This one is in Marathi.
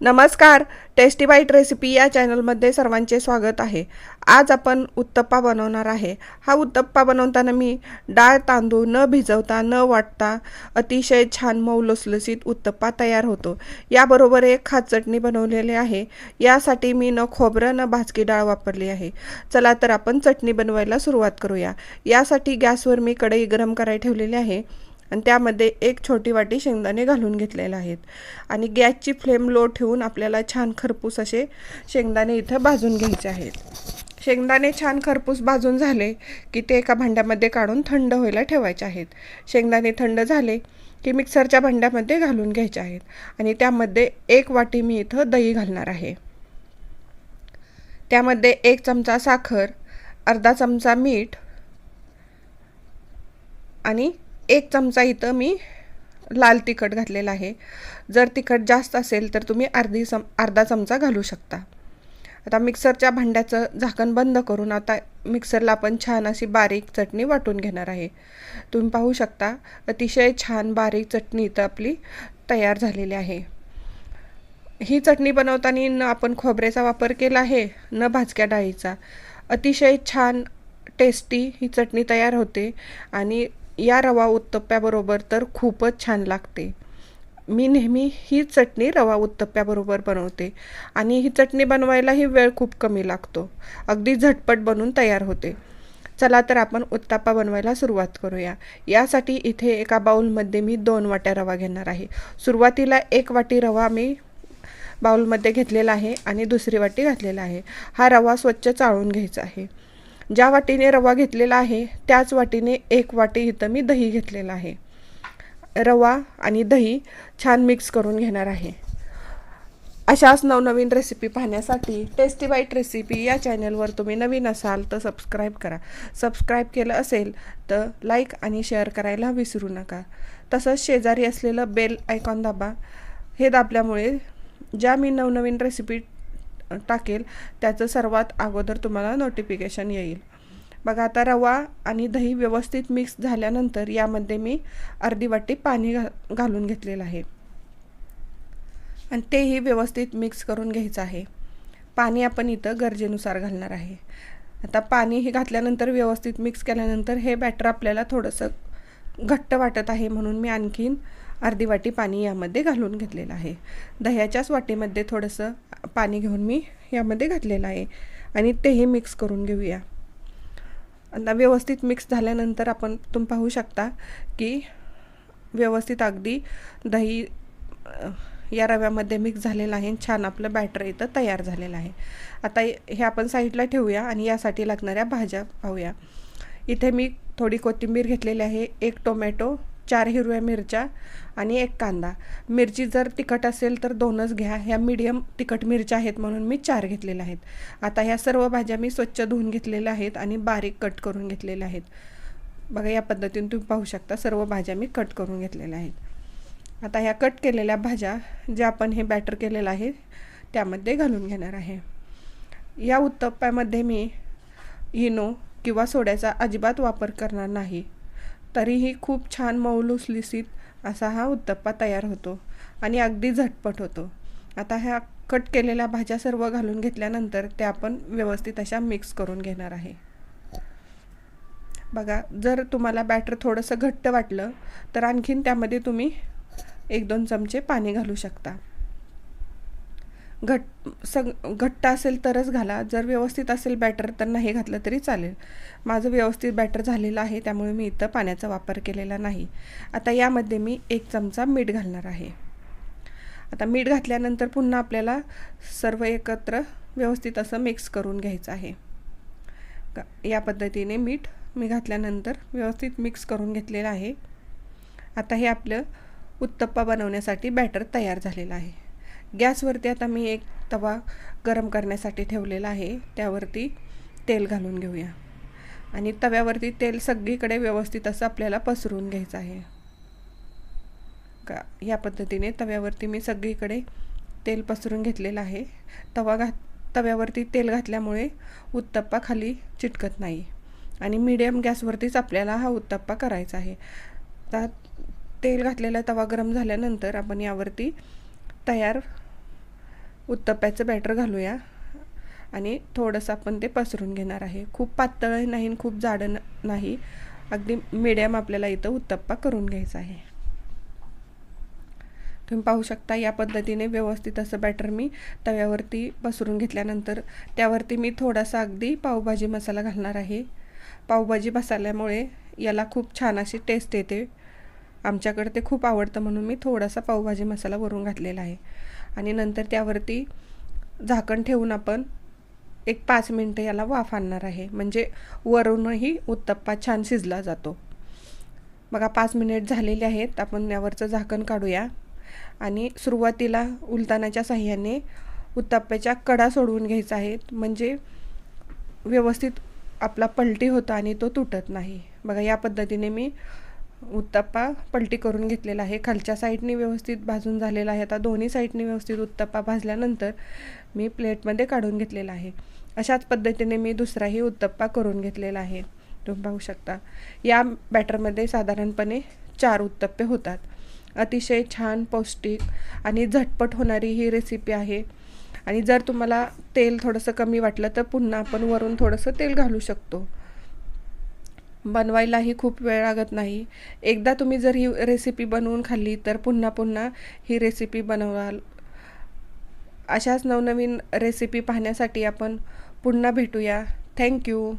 नमस्कार टेस्टी बाईट रेसिपी या चॅनलमध्ये सर्वांचे स्वागत आहे. आज आपण उत्तप्पा बनवणार आहे. हा उत्तप्पा बनवताना मी डाळ तांदूळ न भिजवता न वाटता अतिशय छान मऊ लुसलुसीत उत्तप्पा तयार होतो. याबरोबर एक खास चटणी बनवलेली आहे. यासाठी मी न खोबरं न भाजकी डाळ वापरली आहे. चला तर आपण चटणी बनवायला सुरुवात करूया. यासाठी गॅसवर मी कढई गरम करायला ठेवलेली आहे. आणि त्यामध्ये एक छोटी वाटी शेंगदाणे घालून घेतलेले आहेत. आणि गॅसची फ्लेम लो ठेवून आपल्याला छान खरपूस असे शेंगदाणे इथं भाजून घ्यायचे आहेत. शेंगदाणे छान खरपूस भाजून झाले की ते एका भांड्यामध्ये काढून थंड व्हायला ठेवायचे आहेत. शेंगदाणे थंड झाले की मिक्सरच्या भांड्यामध्ये घालून घ्यायचे आहेत. आणि त्यामध्ये एक वाटी मी इथं दही घालणार आहे. त्यामध्ये एक चमचा साखर अर्धा चमचा मीठ आणि एक चमचा इथं मी लाल तिखट घातलेला आहे. जर तिखट जास्त असेल तर तुम्ही अर्धी चम अर्धा चमचा घालू शकता. आता मिक्सरच्या भांड्याचं झाकण बंद करून आता मिक्सरला आपण छान अशी बारीक चटणी वाटून घेणार आहे. तुम्ही पाहू शकता अतिशय छान बारीक चटणी इथं आपली तयार झालेली आहे. ही चटणी बनवताना न आपण खोबऱ्याचा वापर केला आहे न भाजक्या डाळीचा. अतिशय छान टेस्टी ही चटणी तयार होते आणि या रवा उत्तप्प्याबरोबर तर खूपच छान लागते. मी नेहमी ही चटणी रवा उत्तप्प्याबरोबर बनवते आणि ही चटणी बनवायलाही वेळ खूप कमी लागतो. अगदी झटपट बनून तयार होते. चला तर आपण उत्ताप्पा बनवायला सुरुवात करूया. यासाठी इथे एका बाउलमध्ये मी दोन वाट्या रवा घेणार आहे. सुरुवातीला एक वाटी रवा मी बाउलमध्ये घेतलेला आहे आणि दुसरी वाटी घातलेला आहे. हा रवा स्वच्छ चाळून घ्यायचा आहे. ज्या वाटीने रवा घेतलेला आहे त्याच वाटीने एक वाटी इथं मी दही घेतलेलं आहे. रवा आणि दही छान मिक्स करून घेणार आहे. अशाच नवनवीन रेसिपी पाहण्यासाठी टेस्टी बाईट रेसिपी या चॅनलवर तुम्ही नवीन असाल तर सबस्क्राईब करा. सबस्क्राईब केलं असेल तर लाईक आणि शेअर करायला विसरू नका. तसंच शेजारी असलेलं बेल आयकॉन दाबा. हे दाबल्यामुळे ज्या मी नवनवीन रेसिपी टाकेल त्याचं सर्वात अगोदर तुम्हाला नोटिफिकेशन येईल. बघा आता रवा आणि दही व्यवस्थित मिक्स झाल्यानंतर यामध्ये मी अर्धी वाटी पाणी घा घालून घेतलेलं आहे. आणि तेही व्यवस्थित मिक्स करून घ्यायचं आहे. पाणी आपण इथं गरजेनुसार घालणार आहे. आता पाणी हे घातल्यानंतर व्यवस्थित मिक्स केल्यानंतर हे बॅटर आपल्याला थोडंसं घट्ट वाटत आहे म्हणून मी आणखीन अर्धी वाटी पाणी यामध्ये घालून घेतलेलं आहे. दह्याच्याच वाटीमध्ये थोडंसं पाणी घेऊन मी यामध्ये घातलेलं आहे आणि तेही मिक्स करून घेऊया. आता व्यवस्थित मिक्स झाल्यानंतर आपण तुम्ही पाहू शकता की व्यवस्थित अगदी दही या रव्यामध्ये मिक्स झालेलं आहे छान आपलं बॅटर इथं तयार झालेलं आहे. आता हे आपण साईडला ठेवूया आणि यासाठी लागणाऱ्या भाज्या पाहूया. इथे मी थोडी कोथिंबीर घेतलेली आहे एक टोमॅटो चार हिरव्या मिरच्या आणि एक कांदा. मिरची जर तिखट असेल तर दोनच घ्या. ह्या मीडियम तिखट मिरच्या आहेत म्हणून मी चार घेतलेल्या आहेत. आता ह्या सर्व भाज्या मी स्वच्छ धुवून घेतलेल्या आहेत आणि बारीक कट करून घेतलेल्या आहेत. बघा या पद्धतीने तुम्ही पाहू शकता. सर्व भाज्या मी कट करून घेतलेल्या आहेत. आता ह्या कट केलेल्या भाज्या ज्या आपण हे बॅटर केलेलं आहे त्यामध्ये घालून घेणार आहे. या उत्तप्प्यामध्ये मी इनो किंवा सोड्याचा अजिबात वापर करणार नाही. तरीही खूप छान मौलूस लिसीत असा हा उत्तप्पा तयार होतो आणि अगदी झटपट होतो. आता ह्या कट केलेल्या भाज्या सर्व घालून घेतल्यानंतर त्या आपण व्यवस्थित अशा मिक्स करून घेणार आहे. बघा जर तुम्हाला बॅटर थोडंसं घट्ट वाटलं तर आणखीन त्यामध्ये तुम्ही एक दोन चमचे पाणी घालू शकता. घट सग घट्ट असेल तरच घाला. जर व्यवस्थित असेल बॅटर तर नाही घातलं तरी चालेल. माझं व्यवस्थित बॅटर झालेलं आहे त्यामुळे मी इथं पाण्याचा वापर केलेला नाही. आता यामध्ये मी एक चमचा मीठ घालणार आहे. आता मीठ घातल्यानंतर पुन्हा आपल्याला सर्व एकत्र व्यवस्थित असं मिक्स करून घ्यायचं आहे. या पद्धतीने मीठ मी घातल्यानंतर व्यवस्थित मिक्स करून घेतलेलं आहे. आता हे आपलं उत्तप्पा बनवण्यासाठी बॅटर तयार झालेलं आहे. गॅसवरती आता मी एक तवा गरम करण्यासाठी ठेवलेला आहे. त्यावरती तेल घालून घेऊया. आणि तव्यावरती तेल सगळीकडे व्यवस्थित असं आपल्याला पसरून घ्यायचं आहे. का या पद्धतीने तव्यावरती मी सगळीकडे तेल पसरून घेतलेलं आहे. तवा घात तव्यावरती तेल घातल्यामुळे उत्तप्पा खाली चिटकत नाही. आणि मीडियम गॅसवरतीच आपल्याला हा उत्तप्पा करायचा आहे. तर तेल घातलेला तवा गरम झाल्यानंतर आपण यावरती तयार उत्तप्प्याचं बॅटर घालूया. आणि थोडंसं आपण ते पसरून घेणार आहे. खूप पातळही नाही आणि खूप जाडं न- नाही. अगदी मिडियम आपल्याला इथं उत्तप्पा करून घ्यायचा आहे. तुम्ही पाहू शकता या पद्धतीने व्यवस्थित असं बॅटर मी तव्यावरती पसरून घेतल्यानंतर त्यावरती मी थोडासा अगदी पावभाजी मसाला घालणार आहे. पावभाजी मसाल्यामुळे याला खूप छान अशी टेस्ट येते. आमच्याकडे ते खूप आवडतं म्हणून मी थोडासा पावभाजी मसाला वरून घातलेला आहे. आणि नंतर त्यावरती झाकण ठेवून आपण एक पाच मिनटं याला वाफ आणणार आहे. म्हणजे वरूनही उत्तप्पा छान शिजला जातो. बघा पाच मिनिट झालेले आहेत. आपण यावरचं झाकण काढूया. आणि सुरुवातीला उलतानाच्या साह्याने उत्तप्प्याच्या कडा सोडवून घ्यायचा आहे. म्हणजे व्यवस्थित आपला पलटी होता आणि तो तुटत नाही. बघा या पद्धतीने मी उत्तप्पा पलटी करून घेतलेला आहे. खालच्या साईडने व्यवस्थित भाजून झालेला आहे. आता दोन्ही साईडने व्यवस्थित उत्तप्पा भाजल्यानंतर मी प्लेटमध्ये काढून घेतलेला आहे. अशाच पद्धतीने मी दुसराही उत्तप्पा करून घेतलेला आहे. तुम्ही पाहू शकता. या बॅटरमध्ये साधारणपणे चार उत्तप्पे होतात. अतिशय छान पौष्टिक आणि झटपट होणारी ही रेसिपी आहे. आणि जर तुम्हाला तेल थोडंसं कमी वाटलं तर पुन्हा आपण वरून थोडंसं तेल घालू शकतो. बनवायलाही खूप वेळ लागत नाही. एकदा तुम्ही जर ही रेसिपी बनवून खाल्ली तर पुन्हा पुन्हा ही रेसिपी बनवाल. अशाच नवनवीन रेसिपी पाहण्यासाठी आपण पुन्हा भेटूया. थँक्यू